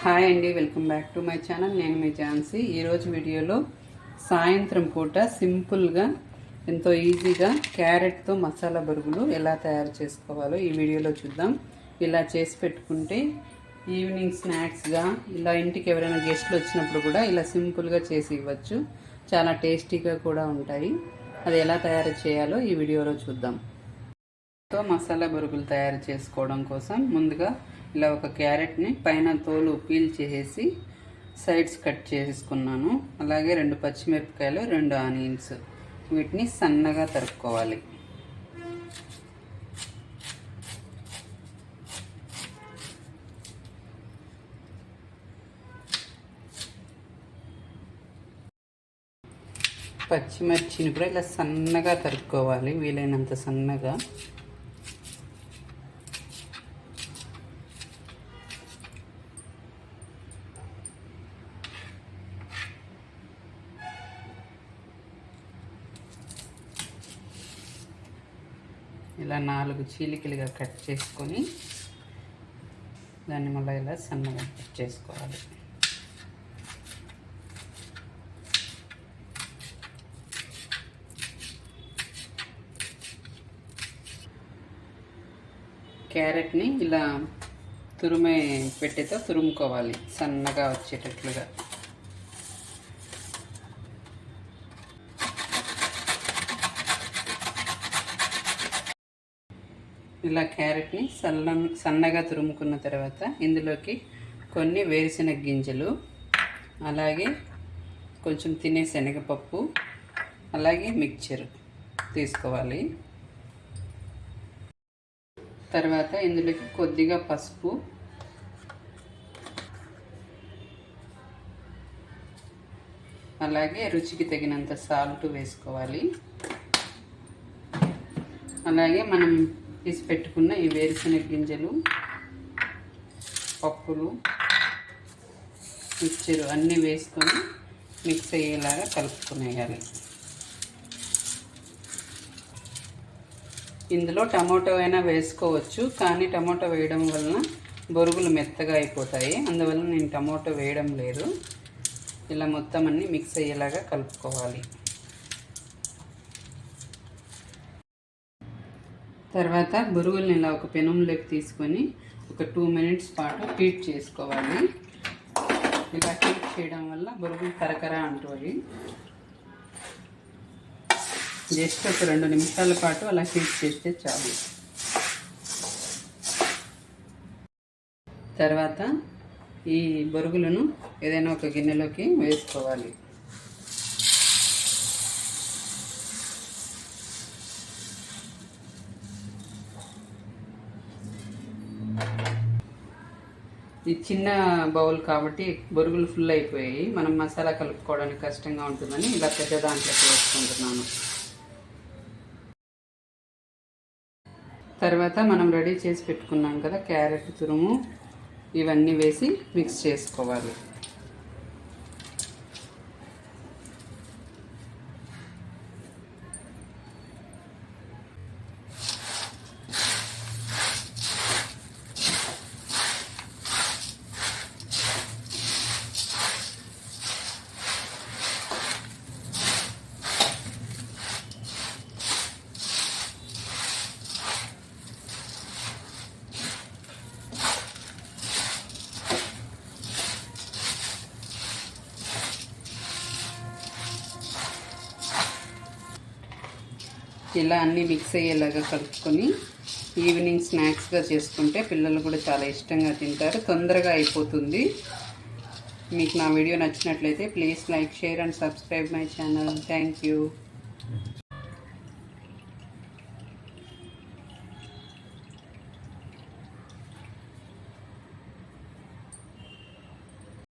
Hi అండి welcome back to my channel. నేను మీ ఝాన్సీ. ఈరోజు వీడియోలో సాయంత్రం పూట సింపుల్గా ఎంతో ఈజీగా క్యారెట్తో మసాలా బరుగులు ఎలా తయారు చేసుకోవాలో ఈ వీడియోలో చూద్దాం. ఇలా చేసి పెట్టుకుంటే ఈవినింగ్ స్నాక్స్గా ఇలా ఇంటికి ఎవరైనా గెస్ట్లు వచ్చినప్పుడు కూడా ఇలా సింపుల్గా చేసి ఇవ్వచ్చు. చాలా టేస్టీగా కూడా ఉంటాయి. అది ఎలా తయారు చేయాలో ఈ వీడియోలో చూద్దాం. మసాలా బరుగులు తయారు చేసుకోవడం కోసం ముందుగా ఇలా ఒక క్యారెట్ని పైన తోలు పీల్ చేసేసి సైడ్స్ కట్ చేసుకున్నాను అలాగే రెండు పచ్చిమిరపకాయలు రెండు ఆనియన్స్. వీటిని సన్నగా తరుక్కోవాలి. పచ్చిమిర్చిని కూడా ఇలా సన్నగా తరుక్కోవాలి. వీలైనంత సన్నగా. ఇలా నాలుగు చీలికలుగా కట్ చేసుకొని దాన్ని మళ్ళీ ఇలా సన్నగా కట్ చేసుకోవాలి. క్యారెట్ని ఇలా తురుమే పెట్టేతో తురుముకోవాలి. సన్నగా వచ్చేటట్లుగా. ఇలా క్యారెట్ని సల్ల సన్నగా తురుముకున్న తర్వాత ఇందులోకి కొన్ని వేరుశెనగ గింజలు అలాగే కొంచెం తినే శనగపప్పు అలాగే మిక్చర్ తీసుకోవాలి. తర్వాత ఇందులోకి కొద్దిగా పసుపు అలాగే రుచికి తగినంత సాల్ట్ వేసుకోవాలి. అలాగే మనం తీసి పెట్టుకున్న ఈ వేరుశనగ గింజలు పప్పులు మిక్చరు అన్నీ వేసుకొని మిక్స్ అయ్యేలాగా కలుపుకునేయాలి. ఇందులో టమాటో అయినా వేసుకోవచ్చు కానీ టమాటో వేయడం వలన బొరుగులు మెత్తగా అయిపోతాయి. అందువల్ల నేను టమాటో వేయడం లేదు. ఇలా మొత్తం అన్నీ మిక్స్ అయ్యేలాగా కలుపుకోవాలి. తర్వాత బురుగుల్ని ఇలా ఒక పెనంలోకి తీసుకొని ఒక టూ మినిట్స్ పాటు హీట్ చేసుకోవాలి. ఇలా హీట్ చేయడం వల్ల బురుగులు కరకరా అంటాయి జస్ట్ ఒక రెండు నిమిషాల పాటు అలా హీట్ చేస్తే చాలు. తర్వాత ఈ బొరుగులను ఏదైనా ఒక గిన్నెలోకి వేసుకోవాలి. ఇది చిన్న బౌల్ కాబట్టి బొరుగులు ఫుల్ అయిపోయాయి. మనం మసాలా కలుపుకోవడానికి కష్టంగా ఉంటుందని ఇలా పెద్ద దాంట్లోకి వేసుకుంటున్నాను తర్వాత మనం రెడీ చేసి పెట్టుకున్నాం కదా క్యారెట్ తురుము ఇవన్నీ వేసి మిక్స్ చేసుకోవాలి. ఇలా అన్నీ మిక్స్ అయ్యేలాగా కలుపుకొని ఈవినింగ్ స్నాక్స్గా చేసుకుంటే పిల్లలు కూడా చాలా ఇష్టంగా తింటారు తొందరగా అయిపోతుంది. మీకు నా వీడియో నచ్చినట్లయితే please like share and subscribe my channel. Thank you.